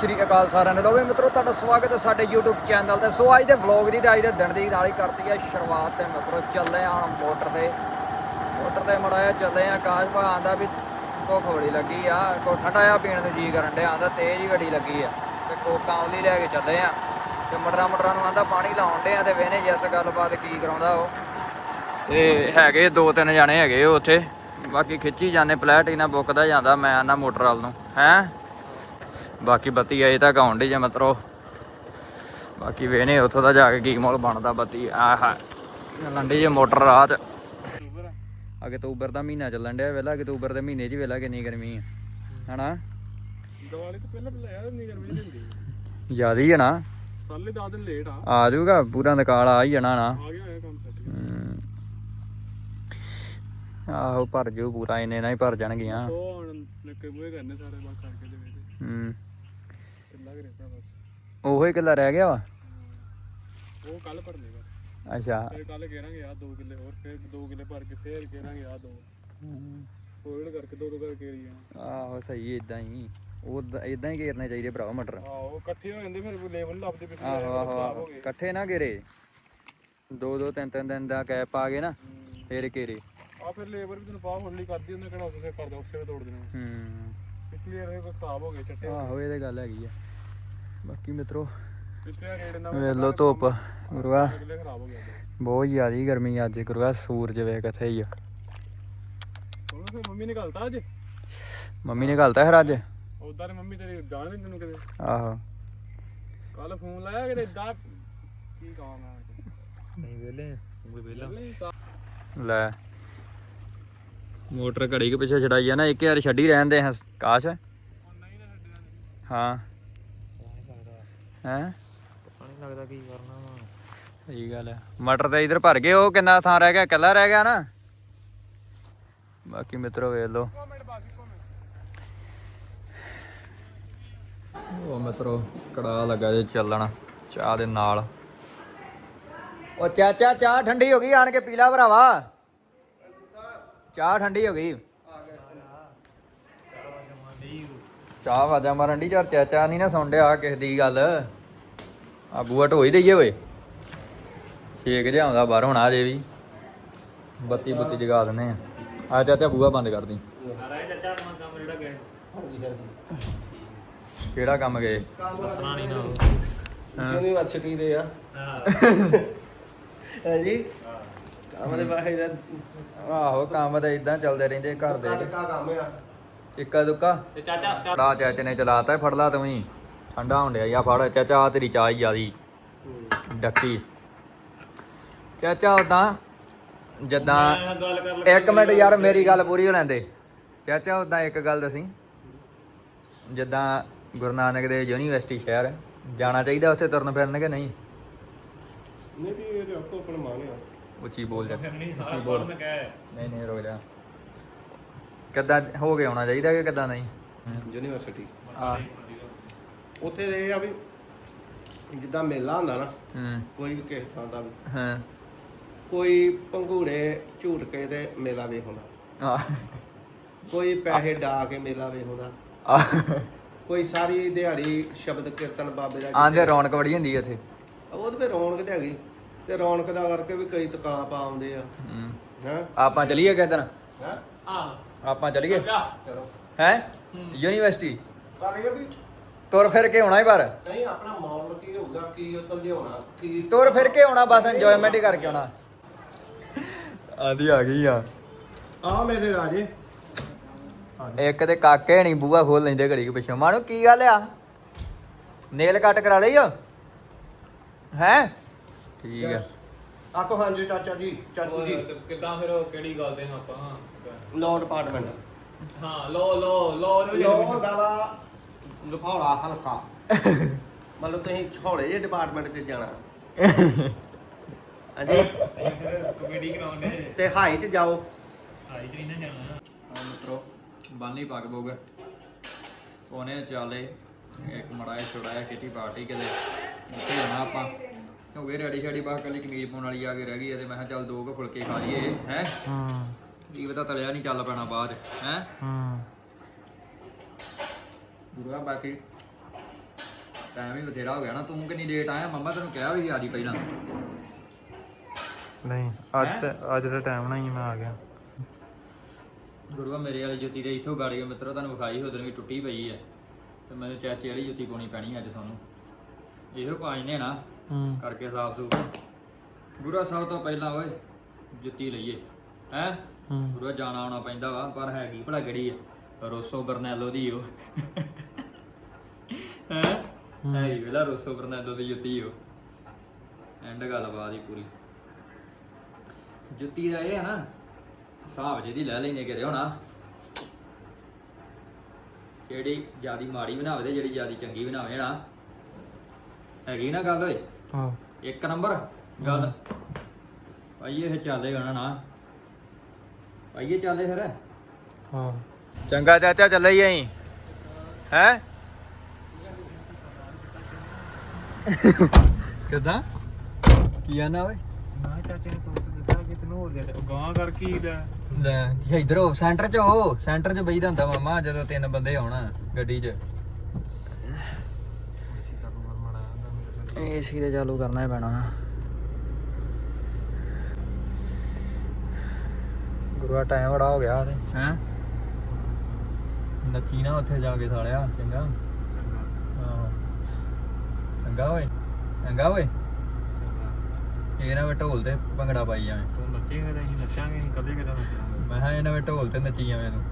ਸ੍ਰੀ ਅਕਾਲ ਸਾਰਿਆਂ ਨੂੰ ਦੋਵੇਂ ਮਿੱਤਰੋ ਤੁਹਾਡਾ ਸਵਾਗਤ ਹੈ ਸਾਡੇ YouTube ਚੈਨਲ ਤੇ। ਸੋ ਅੱਜ ਦੇ ਵਲੌਗ ਦੀ ਤੇ ਅੱਜ ਦੇ ਦਿਨ ਦੀ ਨਾਲ ਹੀ ਕਰਤੀ ਹੈ ਸ਼ੁਰੂਆਤ ਤੇ ਮਿੱਤਰੋ ਚੱਲੇ ਆ ਹੁਣ ਮੋਟਰ ਤੇ। ਮੋਟਰ ਤੇ ਮੜਾਇਆ ਚੱਲੇ ਆ ਆਕਾਸ਼ ਭਾ ਆਂਦਾ ਵੀ ਭੁੱਖ ਬੜੀ ਲੱਗੀ ਆ, ਕੋ ਠੰਡਾ ਪੀਣ ਨੂੰ ਜੀ ਕਰਨ ਡਿਆ, ਆਂਦਾ ਤੇਜ਼ ਹੀ ਬੜੀ ਲੱਗੀ ਆ। ਤੇ ਕੋਕਾਂ ਉਹਦੀ ਲੈ ਕੇ ਚੱਲੇ ਆ ਤੇ ਮਟਰਾਂ ਮਟਰਾਂ ਨੂੰ ਆਂਦਾ ਪਾਣੀ ਲਾਉਣ ਡਿਆ ਤੇ ਵੇਨੇ ਜਿਸ ਗੱਲਬਾਤ ਕੀ ਕਰਾਉਂਦਾ ਉਹ। ਤੇ ਹੈਗੇ ਦੋ ਤਿੰਨ ਜਾਣੇ ਹੈਗੇ ਉਹ ਉੱਥੇ, ਬਾਕੀ ਖਿੱਚੀ ਜਾਂਦੇ ਪਲੈਟ ਪਲੈਟੀਨਾ ਬੁੱਕਦਾ ਜਾਂਦਾ, ਮੈਂ ਆਨਾ ਮੋਟਰ ਵਾਲ ਨੂੰ। ਹੈ? ਬਾਕੀ ਬੱਤੀ ਆਏ ਤਾਂ ਆਉਣ ਡੀ ਜੇ ਮਤਰੋ। ਬਾਕੀ ਵੇਨੇ ਉੱਥੋਂ ਦਾ ਜਾ ਕੇ ਕੀ ਮੋਲ ਬਣਦਾ ਬੱਤੀ। ਆਹਾ ਲੰਡੀ ਜੇ ਮੋਟਰ ਰਾਹ ਚ ਅਗੇ ਅਕਤੂਬਰ ਦਾ ਮਹੀਨਾ ਚੱਲਣ ਡਿਆ ਵੇਲਾ ਅਕਤੂਬਰ ਦੇ ਮਹੀਨੇ 'ਚ ਵੇਲਾ ਕਿੰਨੀ ਗਰਮੀ ਆ। ਹਨਾ? ਦੀਵਾਲੀ ਤੋਂ ਪਹਿਲਾਂ ਪਹਿਲਾਂ ਯਾਰ ਨਹੀਂ ਗਰਮੀ ਨਹੀਂ ਹੁੰਦੀ। ਜ਼ਿਆਦਾ ਹੀ ਆ ਨਾ। ਸਾਲੇ 10 ਦਿਨ ਲੇਟ ਆ। ਆ ਜਾਊਗਾ ਪੂਰਾ ਨਕਾਲ ਆ ਹੀ ਜਾਣਾ ਨਾ। ਆ ਗਿਆ ਹੋਇਆ ਕੰਮ ਸੈੱਟ ਹਮ। ਆਹੋ ਭਰ ਜਾਊ ਪੂਰਾ ਇੰਨੇ ਨਾਲ ਹੀ ਭਰ ਜਾਣਗੀਆਂ। ਸੋ ਹੁਣ ਲੱਕੇ ਬੂਏ ਕਰਨੇ ਸਾਰੇ ਬਾਕ ਕਰਕੇ ਦੇ ਵੇਲੇ ਹੂੰ। ਕਰੇ ਬਸ। ਉਹੋ ਹੀ ਕਿੱਲਾ ਰਹਿ ਗਿਆ ਵਾ? ਉਹ ਕੱਲ ਭਰ ਲੇਗਾ ਅੱਛਾ। ਫਿਰ ਕੱਲ ਘੇਰਾਂਗੇ ਆ 2 ਕਿੱਲੇ ਹੋਰ ਫਿਰ 2 ਕਿੱਲੇ ਭਰ ਕੇ ਫਿਰ ਘੇਰਾਂਗੇ ਆ 2 ਹੋੜ ਕਰਕੇ ਦੋ ਦੋ ਕਰਕੇ ਘੇਰੀ ਜਾਣਾ। ਆਹੋ ਸਹੀ ਇਦਾਂ ਹੀ। ਉਹ ਇਦਾਂ ਹੀ ਘੇਰਨੇ ਚਾਹੀਦੇ ਭਰਾਵਾ ਮਟਰ। ਆਹੋ ਇਕੱਠੇ ਹੋ ਜਾਂਦੇ ਫਿਰ ਲੈਵਲ ਲੱਭਦੇ ਪਿੱਛੇ ਆਹੋ ਆਹੋ ਇਕੱਠੇ ਨਾ ਘੇਰੇ। ਦੋ ਦੋ ਤਿੰਨ ਤਿੰਨ ਦਿਨ ਦਾ ਗੈਪ ਆ ਗਏ ਨਾ ਫੇਰ ਘੇਰੇ। ਆ ਫਿਰ ਲੇਬਰ ਵੀ ਤੈਨੂੰ ਪਾਹ ਹੋਲੀ ਕਰਦੀ ਉਹਨੇ ਕਿਹੜਾ ਉਸੇ ਕਰਦਾ ਉਸੇ ਵੇ ਤੋੜ ਦੇਣਾ। ਹੂੰ। ਪਿਛਲੀ ਵਾਰ ਇਹ ਖਰਾਬ ਹੋ ਗਏ ਚੱਟੇ ਆਹੋ ਇਹ ਤੇ ਗੱਲ ਹੈਗੀ ਆ। ਬਾਕੀ ਮਿੱਤਰੋ ਪਿਛਲੇ ਵਾਰ ਰੇਡ ਨਾਲ ਵੇਖ ਲੋ ਧੁੱਪ ਗੁਰੂਆ। ਬਹੁਤ ਜ਼ਿਆਦੀ ਗਰਮੀ ਅੱਜ ਗੁਰੂਆ ਸੂਰਜ ਵੇ ਕਿੱਥੇ ਹੀ ਆ। ਮੰਮੀ ਨੇ ਘਲਤਾ ਅੱਜ? ਮੰਮੀ ਨੇ ਘਲਤਾ ਫਿਰ ਅੱਜ? ਉਦਾਂ ਮੰਮੀ ਤੇਰੀ ਜਾਣ ਨਹੀਂ ਤੈਨੂੰ ਕਿਤੇ। ਆਹੋ। ਕੱਲ ਫੋਨ ਲਾਇਆ ਕਿਤੇ ਇਦਾਂ ਕੀ ਕਹਾਂ ਮੈਂ ਨਹੀਂ ਵੇਲੇ ਉਹ ਵੇਲਾ ਲੈ। ਮੋਟਰ ਘੜੀ ਕੇ ਪਿੱਛੇ ਛਡਾਈ ਆ ਨਾ ਇੱਕ ਯਾਰ ਛੱਡੀ ਰਹਿੰਦੇ ਹਾਂ ਕਾਸ਼। ਨਹੀਂ ਨਾ ਛੱਡਣਾ ਹਾਂ। ਹੈ? ਨਹੀਂ ਲੱਗਦਾ ਕੀ ਕਰਨਾ ਵਾ। ਸਹੀ ਗੱਲ ਹੈ ਮਟਰ ਤੇ ਇਧਰ ਭਰ ਗਏ ਉਹ ਕਿੰਨਾ ਥਾਂ ਰਹਿ ਗਿਆ? ਇਕੱਲਾ ਰਹਿ ਗਿਆ ਨਾ? ਬਾਕੀ ਮਿੱਤਰੋ ਵੇਖ ਲਓ। ਉਹ ਮਿੱਤਰੋ ਕੜਾ ਲੱਗਾ ਜੇ ਚੱਲਣ ਚਾਹ ਦੇ ਨਾਲ। ਉਹ ਚਾਚਾ ਚਾਹ ਠੰਡੀ ਹੋ ਗਈ ਆਣ ਕੇ ਪੀਲਾ ਭਰਾਵਾ। ਚਾਹ ਠੰਡੀ ਹੋ ਗਈ। ਚਾਹ ਵਾਜਾ ਮਾਰਨ ਦੀ ਚਾਚਾ ਨਹੀਂ ਨਾ ਸੁਣ ਡਿਆ ਕਿਸੇ ਦੀ ਗੱਲ। ਆ ਬੂਆ ਢੋਈ ਦਈਏ ਓਏ। ਛੇਕ ਜਿਹਾ ਆਉਂਦਾ ਬਾਹਰ ਹੁਣ ਆ ਜੇ ਵੀ। ਬੱਤੀ ਬੁੱਤੀ ਜਗਾ ਦਿੰਦੇ ਆ। ਆ ਚਾਚਾ ਬੂਆ ਬੰਦ ਕਰ ਦੀ ਕਿਹੜਾ ਕੰਮ ਗਏ? ਦੱਸਣਾ ਨਹੀਂ ਨਾ ਯੂਨੀਵਰਸਿਟੀ ਦੇ ਆ। ਹਾਂਜੀ ਕੰਮ ਦੇ ਬਾਹਰ ਦਾ ਆਹੋ ਕੰਮ ਤਾਂ ਇਦਾਂ ਚੱਲਦੇ ਰਹਿੰਦੇ ਘਰ ਦੇ। ਕੰਮ ਆ। ਇੱਕਾ ਦੁੱਕਾ ਤੇ ਚਾਚਾ ਬੜਾ ਚਾਚੇ ਨੇ ਚਲਾਤਾ ਫੜ ਲਾ ਤੂੰ ਹੀ। ਠੰਡਾ ਹੁੰਦਿਆ ਯਾ ਫੜ ਚਾਚਾ ਆਹ ਤੇਰੀ ਚਾਹ ਹੀ ਜਿਆਦੀ ਡੱਕੀ। ਚਾਚਾ ਉਦਾਂ ਜਦਾਂ ਗੱਲ ਕਰ ਇੱਕ ਮਿੰਟ ਯਾਰ ਮੇਰੀ ਗੱਲ ਪੂਰੀ ਹੋ ਲੈਂਦੇ। ਚਾਚਾ ਉਦਾਂ ਇੱਕ ਗੱਲ ਦਸੀ। ਜਦਾਂ ਗੁਰੂ ਨਾਨਕ ਦੇ ਯੂਨੀਵਰਸਿਟੀ ਸ਼ਹਿਰ ਜਾਣਾ ਚਾਹੀਦਾ ਉੱਥੇ ਤੁਰਨ ਫਿਰਨ ਕਿ ਨਹੀਂ? ਨਹੀਂ ਵੀ ਇਹ ਆਪਕੋ ਆਪਣਾ ਮਾਨ ਆ। ਉੱਚੀ ਬੋਲ ਜਾ। ਨਹੀਂ ਉੱਚੀ ਬੋਲ। ਨਹੀਂ ਨਹੀਂ ਰੁਕ ਜਾ। ਕਿੱਦਾਂ ਹੋ ਕੇ ਆਉਣਾ ਚਾਹੀਦਾ ਕਿ ਕਿੱਦਾਂ ਨਹੀਂ? ਯੂਨੀਵਰਸਿਟੀ। ਆ ਉੱਥੇ ਦੇ ਇਹ ਆ ਵੀ ਜਿੱਦਾਂ ਮੇਲਾ ਹੁੰਦਾ ਨਾ ਹੂੰ। ਕੋਈ ਵੀ ਕਿਸੇ ਥਾਂ ਦਾ ਵੀ। ਹਾਂ। ਕੋਈ ਪੰਘੂੜੇ ਝੂਟ ਕੇ ਤੇ ਮੇਲਾ ਵੇਖਦਾ ਆ। ਕੋਈ ਪੈਸੇ ਡਾ ਕੇ ਮੇਲਾ ਵੇਖਦਾ ਆ। ਕੋਈ ਸਾਰੀ ਦਿਹਾੜੀ ਸ਼ਬਦ ਕੀਰਤਨ ਬਾਬੇ ਦਾ ਆਂਦੇ ਰੌਣਕ ਬੜੀ ਹੁੰਦੀ ਹੈ ਇੱਥੇ ਉਹ ਤੇ ਰੌਣਕ ਤੇ ਹੈਗੀ। ਤੇ ਰੌਣਕ ਦਾ ਕਰਕੇ ਵੀ ਕਈ ਦੁਕਾਨਾਂ ਪਾ ਆਉਂਦੇ ਆ। ਹੂੰ। ਆਪਾਂ ਚਲੀਏ ਕਿਸ ਦਿਨ? ਹਾਂ? ਆ ਆਪਾਂ ਚਲੀਏ? ਚਲੋ ਹੈ? ਯੂਨੀਵਰਸਿਟੀ? ਪਰ ਇਹ ਵੀ। ਤੁਰ ਫਿਰ ਕੇ ਆਉਣਾ ਹੀ ਪਰ ਨਹੀਂ ਆਪਣਾ ਮੌਲ ਕੀ ਹੋਊਗਾ ਕੀ ਉੱਥੋਂ ਲਿਆਉਣਾ ਕੀ ਤੁਰ ਫਿਰ ਕੇ ਆਉਣਾ ਬਸ ਇੰਜੋਇਮੈਂਟ ਹੀ ਕਰਕੇ ਆਉਣਾ। ਆਦੀ ਆ ਗਈ ਆ। ਆ ਮੇਰੇ ਰਾਜੇ। ਇੱਕ ਤੇ ਕਾਕੇ ਨਹੀਂ ਬੂਹਾ ਖੋਲ ਲੈਂਦੇ ਘੜੀ ਕੇ ਪਿੱਛੋਂ। ਮਾਣੋ ਕੀ ਗੱਲ ਆ? ਨੇਲ ਕੱਟ ਕਰਾ ਲਈ ਓ? ਹੈ? ਠੀਕ ਆ। ਆਖੋ ਹਾਂਜੀ ਚਾਚਾ ਜੀ ਚਾਚੂ ਜੀ। ਕਿੱਦਾਂ ਫਿਰ ਉਹ ਕਿਹੜੀ ਗੱਲ ਦੇ ਹਾਂ ਆਪਾਂ? Law department. ਹਾਂ ਲੋ ਲੋ ਲੋ ਦੇ ਲਾਅ ਲਫਾਉਲਾ ਹਲਕਾ। ਮਤਲਬ ਤੁਸੀਂ ਛੋਲੇ ਜੇ ਡਿਪਾਰਟਮੈਂਟ 'ਚ ਜਾਣਾ। ਹਾਂਜੀ। ਕਮੇਡੀ ਕਰਾਉਂਦੇ ਤੇ ਹਾਈ 'ਚ ਜਾਓ। ਹਾਈ ਚ ਨਹੀਂ ਜਾਣਾ ਹਾਂ ਮਿੱਤਰੋ ਬਾਨੀ ਪੱਗ ਬੋਗ ਉਹਨੇ ਚਾਲੇ ਇੱਕ ਮੜਾਇਆ ਛੋੜਾਇਆ ਕਿਟੀ ਪਾਰਟੀ ਕਿਤੇ। ਉੱਥੇ ਜਾਣਾ ਆਪਾਂ। ਕਿਉਂਕਿ ਰੈਡੀ ਸ਼ੈਡੀ ਬਾਹਰ ਕੱਲੀ ਕਮੀਜ਼ ਪਾਉਣ ਵਾਲੀ ਆ ਕੇ ਰਹਿ ਗਈ ਹੈ ਤੇ ਮੈਂ ਕਿਹਾ ਚੱਲ ਦੋ ਕੁ ਫੁਲਕੇ ਖਾ ਲਈਏ ਹੈ? ਹਾਂ। ਕੀ ਪਤਾ ਤਲਿਆ ਨਹੀਂ ਚੱਲ ਪੈਣਾ ਬਾਅਦ ਹੈ? ਹਾਂ। ਗੁਰੂਆ ਬਾਕੀ ਟਾਈਮ ਹੀ ਬਥੇਰਾ ਹੋ ਗਿਆ ਨਾ। ਤੂੰ ਕਿੰਨੀ ਲੇਟ ਆਇਆ? ਮੰਮਾ ਤੈਨੂੰ ਕਿਹਾ ਵੀ ਸੀ ਆ ਜੀ ਪਹਿਲਾਂ। ਨਹੀਂ ਅੱਜ ਤੇ- ਅੱਜ ਦਾ ਟਾਈਮ ਨਾਲ ਹੀ ਮੈਂ ਆ ਗਿਆ। ਗੁਰੂਆ ਮੇਰੇ ਵਾਲੀ ਜੁੱਤੀ ਦੇ ਇੱਥੋਂ ਗਾੜੀ ਮਿੱਤਰੋ ਤੁਹਾਨੂੰ ਵਿਖਾਈ ਉਦੋਂ ਵੀ ਟੁੱਟੀ ਪਈ ਹੈ ਤੇ ਮੈਨੂੰ ਚਾਚੇ ਵਾਲੀ ਜੁੱਤੀ ਪਾਉਣੀ ਪੈਣੀ ਅੱਜ ਤੁਹਾਨੂੰ। ਇਹੋ ਪਾਣੀ ਨੇ ਨਾ। ਹੂੰ। ਕਰਕੇ ਸਾਫ਼ ਸੂਫ। ਗੁਰੂਆ ਸਭ ਤੋਂ ਪਹਿਲਾਂ ਓਏ ਜੁੱਤੀ ਲਈਏ। ਹੈ? ਹੂੰ। ਗੁਰੂਆ ਜਾਣਾ ਆਉਣਾ ਪੈਂਦਾ ਵਾ ਪਰ ਹੈਗੀ ਭਲਾ ਕਿਹੜੀ ਹੈ ਰੋਸੋ ਬਰਨੈਲੋ ਦੀ ਉਹ ਹੈ ਹੈਗੀ ਵੇਲਾ ਰੋਸੋ ਬਰਨੈਲੋ ਦੀ ਜੁੱਤੀ ਉਹ ਐਂਡ ਗੱਲਬਾਤ ਹੀ ਪੂਰੀ ਜੁੱਤੀ ਦਾ ਇਹ ਹੈ ਨਾ ਹਿਸਾਬ ਜਿਹਦੀ ਲੈ ਲੈਨੇ ਕਰੇ ਹੋਣਾ ਜਿਹੜੀ ਜਿਆਦੀ ਮਾੜੀ ਬਣਾਵੇ ਤੇ ਜਿਹੜੀ ਜਿਆਦੀ ਚੰਗੀ ਬਣਾਵੇ ਨਾ ਹੈਗੀ ਨਾ ਗੱਲ ਓਏ ਹਾਂ ਇੱਕ ਨੰਬਰ ਗੱਲ ਭਾਈ ਇਹ ਚੱਲੇ ਹੋਣਾ ਨਾ ਭਾਈ ਇਹ ਚੱਲੇ ਫਿਰ ਹਾਂ ਚੰਗਾ ਚਾਚਾ ਚੱਲੇ ਹੀ ਆਈ ਹੈ ਕਿਦਾਂ? ਕੀ ਆਨਾ ਓਏ? ਮੈਂ ਚਾਚੇ ਨੂੰ ਤੂੰ ਦਿੱਤਾ ਕਿ ਤੈਨੂੰ ਹੋਰ ਦੇ ਗਾਂ ਕਰ ਕੀ ਲੈ ਲੈ ਇਧਰ ਹੋ ਸੈਂਟਰ 'ਚ ਹੋ ਸੈਂਟਰ 'ਚ ਬਈਦਾ ਹੁੰਦਾ ਮਾਮਾ ਜਦੋਂ ਤਿੰਨ ਬੰਦੇ ਆਉਣ ਗੱਡੀ 'ਚ। ਇਸੀ ਸਾਨੂੰ ਮਰਮਣਾ ਆਂਦਾ ਮੇਰੇ ਕੋਲ ਏਸੀ ਤੇ ਚਾਲੂ ਕਰਨਾ ਹੀ ਪੈਣਾ। ਗੁਰੂਆ ਟਾਈਮ ਬੜਾ ਹੋ ਗਿਆ ਤੇ ਹੈ? ਨੱਚੀ ਨਾ ਉੱਥੇ ਜਾ ਕੇ ਸਾਲਿਆ ਚੰਗਾ। ਹਾਂ ਚੰਗਾ ਓਏ ਚੰਗਾ ਓਏ। ਇਹ ਨਾ ਵੇ ਢੋਲ ਤੇ ਭੰਗੜਾ ਪਾਈ ਜਾਵੇਂ। ਤੂੰ ਨੱਚੇਂਗਾ ਤਾਂ ਅਸੀਂ ਨੱਚਾਂਗੇ ਅਸੀਂ ਕਦੇ ਕਿਦਾਂ ਨੱਚਾਂਗੇ? ਮੈਂ ਕਿਹਾ ਇਹਨਾਂ ਵੇ ਢੋਲ ਤੇ ਨੱਚੀ ਜਾਵੇਂ ਤੂੰ।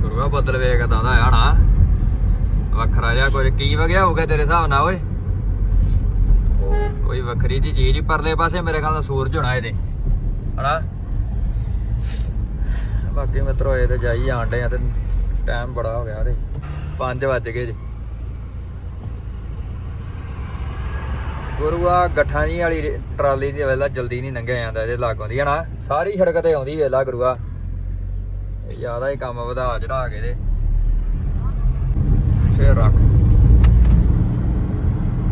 ਗੁਰੂਆ ਬੱਦਲ ਵੇਖਦਾ ਦਾ ਆ। ਨਾ ਵੱਖਰਾ ਜਿਹਾ ਕੁਝ ਕੀ ਵਗਿਆ ਹੋਊਗਾ ਤੇਰੇ ਹਿਸਾਬ ਨਾਲ ਓਏ? ਕੋਈ ਵੱਖਰੀ ਜੀ ਚੀਜ਼ ਹੀ ਪਰਲੇ ਪਾਸੇ ਮੇਰੇ ਖਿਆਲ ਨਾਲ ਸੂਰਜ ਹੋਣਾ ਇਹਦੇ। ਹਨਾ? ਬਾਕੀ ਮਿੱਤਰੋ, ਇਹ ਤੇ ਜਾਈ ਆਂਡੇ ਆ ਤੇ ਟਾਈਮ ਬੜਾ ਹੋ ਗਿਆ ਤੇ। 5 ਵੱਜ ਗਏ ਜੀ। ਗੁਰੂਆ ਗੱਠਾਂ ਜੀ ਵਾਲੀ ਟਰਾਲੀ ਦੀ ਵੇਲਾ ਜਲਦੀ ਨਹੀਂ ਲੰਘਿਆ ਜਾਂਦਾ, ਇਹਦੇ ਲਾਗੋਂ ਹੈ ਨਾ। ਸਾਰੀ ਸੜਕ ਤੇ ਆਉਂਦੀ ਵੇਲਾ ਗੁਰੂਆ ਇਹ ਜ਼ਿਆਦਾ ਹੀ ਕੰਮ ਵਧਾ ਚੜਾ ਕੇ ਦੇ ਫੇਰ ਰੱਖ।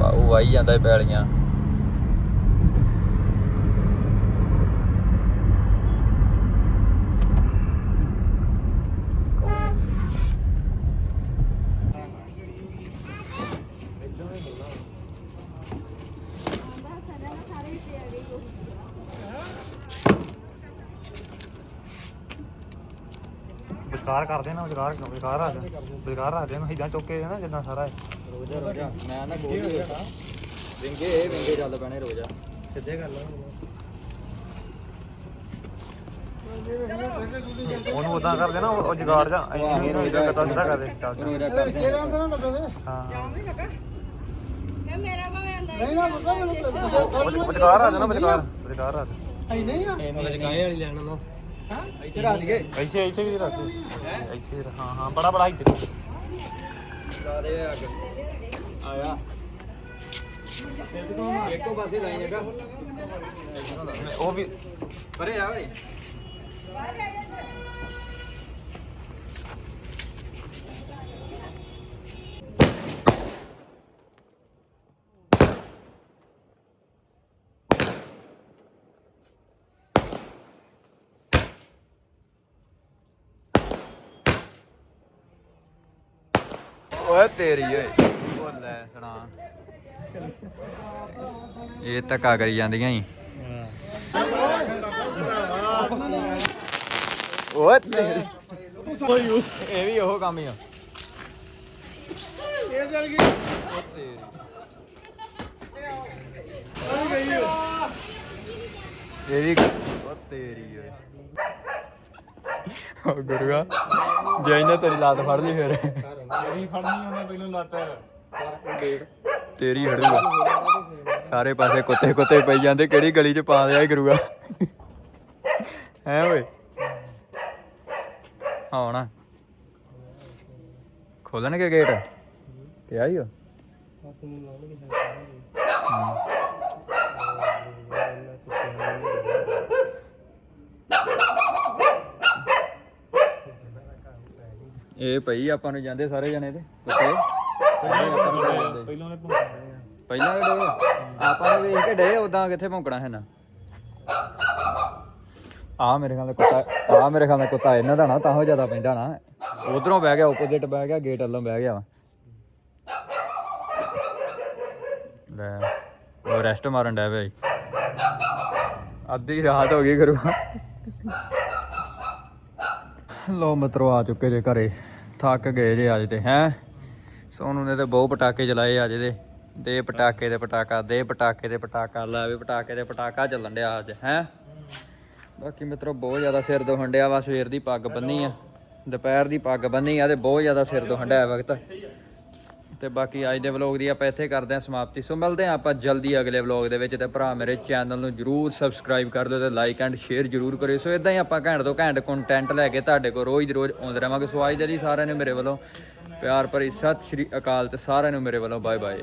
ਬਾਉ ਵਾਈ ਜਾਂਦਾ ਪੈਲੀਆਂ। ਵਿਚਕਾਰ ਕਰਦੇ ਨਾ ਵਿਚਕਾਰ ਵਿਚਕਾਰ ਆ ਜਾ ਵਿਚਕਾਰ ਰੱਖ ਦੇ ਨਾ ਇਦਾਂ ਚੁੱਕੇ ਨਾ ਜਿੱਦਾਂ ਸਾਰਾ ਰੋਜਾ ਰੋਜਾ। ਮੈਂ ਨਾ ਗੋਲੀ ਵਿੰਗੇ ਵਿੰਗੇ ਚੱਲ ਪੈਣੇ ਰੋਜਾ। ਸਿੱਧੇ ਕਰ ਲਾ ਉਹਨੂੰ ਉਦਾਂ ਕਰਦੇ ਨਾ ਉਹ ਜਗਾੜ ਜਾ ਇਹਨੂੰ ਇਦਾਂ ਕਰਦਾ ਸਿੱਧਾ ਕਰਦੇ। ਚੱਲ ਚੱਲ। ਰੋਜਾ ਕਰਦੇ ਆ। ਹਾਂ। ਕਿ ਮੇਰਾ ਭਾਵੇਂ ਅੰਦਰ ਨਹੀਂ ਨਾ ਵਿਚ- ਵਿਚਕਾਰ ਆ ਜਾਣਾ ਵਿਚਕਾਰ ਵਿਚਕਾਰ ਆ। ਇੱਥੇ ਰੱਖ ਦਈਏ ਇੱਥੇ ਇੱਥੇ ਵੀ ਰੱਖ ਦੇ। ਇੱਥੇ ਹੀ ਹਾਂ ਹਾਂ ਬੜਾ ਬੜਾ ਇੱਥੇ। ਲਾ ਦੇ ਅੱਗ ਆਇਆ ਇੱਕੋ ਪਾਸੇ ਲਾਈ ਜਗਾ ਉਹ ਵੀ ਪਰੇ ਆ ਓਏ। ਓਏ ਤੇਰੀ ਓਏ। ਉਹ ਲੈ ਸੁਣਾ। ਇਹ ਧੱਕਾ ਕਰੀ ਜਾਂਦੀਆਂ ਹੀ ਓਏ ਤੇਰੀ। ਇਹ ਵੀ ਉਹ ਕੰਮ ਹੀ ਆ। ਇਹ ਚੱਲ ਗਈ ਓ ਤੇਰੀ ਇਹ ਵੀ ਓ ਤੇਰੀ ਓਏ। ਓ ਗੁਰੂਆ ਜੇ ਇਹਨੇ ਤੇਰੀ ਲਾਤ ਫੜ ਲਈ ਫਿਰ। ਨਹੀਂ ਫੜਨੀ ਉਹਨੇ ਪਹਿਲਾਂ ਲੱਤ। ਤੇਰੀ ਹੜੂਗਾ ਸਾਰੇ ਪਾਸੇ ਕੁੱਤੇ ਕੁੱਤੇ ਪਈ ਜਾਂਦੇ ਕਿਹੜੀ ਗਲੀ 'ਚ ਪਾ ਦਿਆ ਇਹ ਗੁਰੂਆ? ਹੈ ਓਏ? ਆਉਣਾ ਖੋਲਣਗੇ ਗੇਟ? ਕਿਹਾ ਹੀ ਹੋ ਇਹ ਭਾਈ ਆਪਾਂ ਨੂੰ ਜਾਂਦੇ ਸਾਰੇ ਜਣੇ ਤੇ ਪਹਿਲਾਂ ਪਹਿਲਾਂ ਜਿਹੜੇ ਆਪਾਂ ਨੂੰ ਵੇਖ ਡੇ ਉਦਾਂ ਕਿੱਥੇ ਭੌਂਕਣਾ ਹੈ ਨਾ। ਆ ਮੇਰੇ ਖਿਆਲ ਦਾ ਕੁੱਤਾ ਆ ਮੇਰੇ ਖਿਆਲ ਦਾ ਕੁੱਤਾ ਇਹਨਾਂ ਦਾ ਨਾ ਤਾਂ ਹੋ ਜ਼ਿਆਦਾ ਪੈਂਦਾ ਨਾ। ਉਧਰੋਂ ਬਹਿ ਗਿਆ ਆਪੋਜ਼ਿਟ ਬਹਿ ਗਿਆ ਗੇਟ ਵੱਲੋਂ ਬਹਿ ਗਿਆ ਲੈ ਉਹ ਰੈਸਟ ਮਾਰਨ ਡਿਆ ਭਾਈ ਅੱਧੀ ਰਾਤ ਹੋ ਗਈ ਗੁਰੂ ਲੋ ਮਤਰੋ ਆ ਚੁੱਕੇ ਜੇ ਘਰੇ। ਥੱਕ ਗਏ ਜੇ ਅੱਜ ਤੇ, ਹੈ? ਸੋਨੂੰ ਨੇ ਤੇ ਬਹੁਤ ਪਟਾਕੇ ਚਲਾਏ ਅੱਜ ਦੇ। ਦੇ ਪਟਾਕੇ ਦੇ ਪਟਾਕਾ, ਦੇ ਪਟਾਕੇ ਦੇ ਪਟਾਕਾ, ਲੈ ਵੀ ਪਟਾਕੇ ਦੇ ਪਟਾਕਾ ਚੱਲਣ ਡਿਆ ਅੱਜ, ਹੈ? ਬਾਕੀ ਮਿੱਤਰੋ, ਬਹੁਤ ਜ਼ਿਆਦਾ ਸਿਰ ਦੁਖਣ ਡਿਆ ਵਾ, ਸਵੇਰ ਦੀ ਪੱਗ ਬੰਨੀ ਆ। ਦੁਪਹਿਰ ਦੀ ਪੱਗ ਬੰਨੀ ਆ ਤੇ ਬਹੁਤ ਜ਼ਿਆਦਾ ਸਿਰ ਦੁਖਣ ਡਿਆ ਵਕਤ। ਤੇ ਬਾਕੀ ਅੱਜ ਦੇ ਵਲੌਗ ਦੀ ਆਪਾਂ ਇੱਥੇ ਕਰਦੇ ਹਾਂ ਸਮਾਪਤੀ। ਸੋ ਮਿਲਦੇ ਹਾਂ ਆਪਾਂ ਜਲਦੀ ਅਗਲੇ ਵਲੌਗ ਦੇ ਵਿੱਚ ਤੇ ਭਰਾ ਮੇਰੇ ਚੈਨਲ ਨੂੰ ਜਰੂਰ ਸਬਸਕ੍ਰਾਈਬ ਕਰ ਦਿਓ ਤੇ ਲਾਈਕ ਐਂਡ ਸ਼ੇਅਰ ਜਰੂਰ ਕਰਿਓ। ਸੋ ਇਦਾਂ ਹੀ ਆਪਾਂ ਘੈਂਟ ਤੋਂ ਘੈਂਟ ਕੰਟੈਂਟ ਲੈ ਕੇ ਤੁਹਾਡੇ ਕੋਲ ਰੋਜ਼ ਦੀ ਰੋਜ਼ ਆਉਂਦੇ ਰਹਾਂਗੇ। ਸੋ ਅੱਜ ਦੇ ਲਈ ਸਾਰਿਆਂ ਨੂੰ ਮੇਰੇ ਵੱਲੋਂ ਪਿਆਰ ਭਰੀ ਸਤਿ ਸ਼੍ਰੀ ਅਕਾਲ ਤੇ ਸਾਰਿਆਂ ਨੂੰ ਮੇਰੇ ਵੱਲੋਂ ਬਾਏ ਬਾਏ